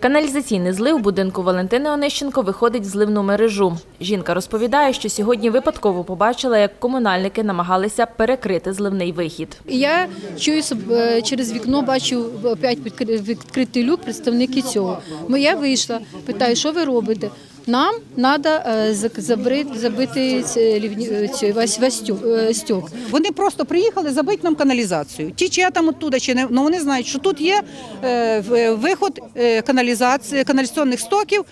Каналізаційний злив будинку Валентини Онищенко виходить в зливну мережу. Жінка розповідає, що сьогодні випадково побачила, як комунальники намагалися перекрити зливний вихід. Я чую е, через вікно, бачу опять відкри- відкритий люк представники цього. Моя вийшла, питаю, що ви робите? Нам треба забити е, стюк- е. Вони просто приїхали забити нам каналізацію. Ті, чи я там оттуда, чи не ну вони знають, що тут є е, виход е, каналізації, каналізаційних стоків.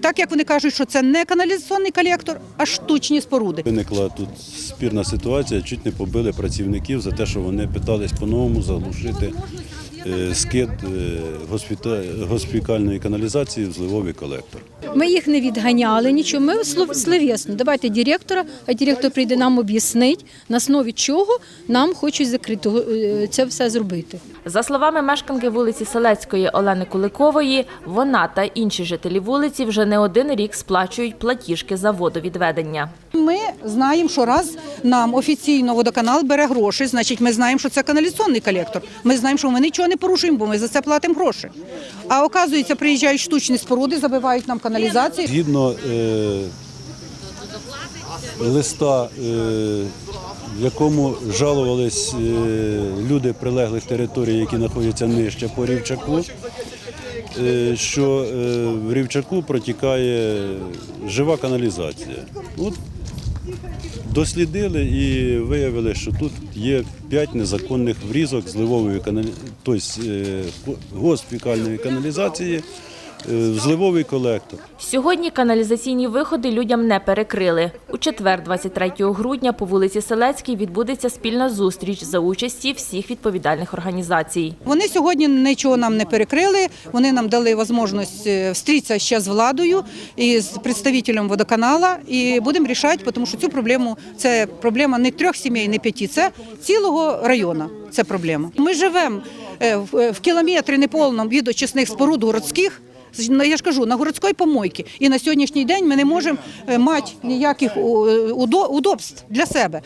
Так як вони кажуть, що це не каналізаційний колектор, а штучні споруди. Виникла тут спірна ситуація, чуть не побили працівників за те, що вони питались по-новому заглушити е, скид госпітальної каналізації в зливовий колектор. Ми їх не відганяли, нічого. Ми слов- словесно. Давайте директора, а директор прийде нам об'яснить, на основі чого нам хочуть закрити е, це все зробити. За словами мешканки вулиці Селецької Олени Куликової, вона та інші жителі вулиці вже не один рік сплачують платіжки за водовідведення. Ми знаємо, що раз нам офіційно водоканал бере гроші, значить ми знаємо, що це каналізаційний колектор. Ми знаємо, що ми нічого не порушуємо, бо ми за це платимо гроші. А оказується, приїжджають штучні споруди, забивають нам каналізацію. Згідно е, листа, е, в якому жалувались е, люди прилеглих територій, які знаходяться нижче по рівчаку, е, що е, в рівчаку протікає жива каналізація. От дослідили і виявили, що тут є п'ять незаконних врізок зливової каналі... тобто, госпікальної каналізації зливовий колектор. Сьогодні каналізаційні виходи людям не перекрили. У четвер, 23 грудня, по вулиці Селецькій відбудеться спільна зустріч за участі всіх відповідальних організацій. Вони сьогодні нічого нам не перекрили. Вони нам дали можливість е, встрітися ще з владою і з представителем водоканала. І будемо рішати, тому що цю проблему це проблема не трьох сімей, не п'яти, це цілого району. Це проблема. Ми живемо е, в е, в кілометрі неповному від очисних споруд городських. Ну, Я ж кажу, на городській помойці. І на сьогоднішній день ми не можемо е, мати ніяких е, удобств для себе.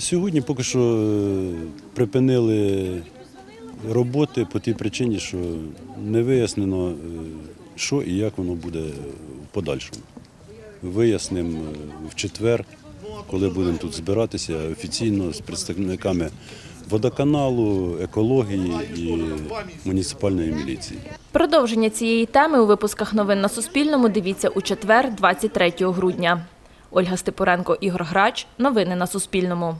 Сьогодні поки що е, припинили роботи по тій причині, що не вияснено, що і як воно буде в подальшому. Вияснимо в четвер, коли будемо тут збиратися офіційно з представниками водоканалу, екології і муніципальної міліції. Продовження цієї теми у випусках новин на Суспільному дивіться у четвер, 23 грудня. Ольга Степуренко, Ігор Грач. Новини на Суспільному.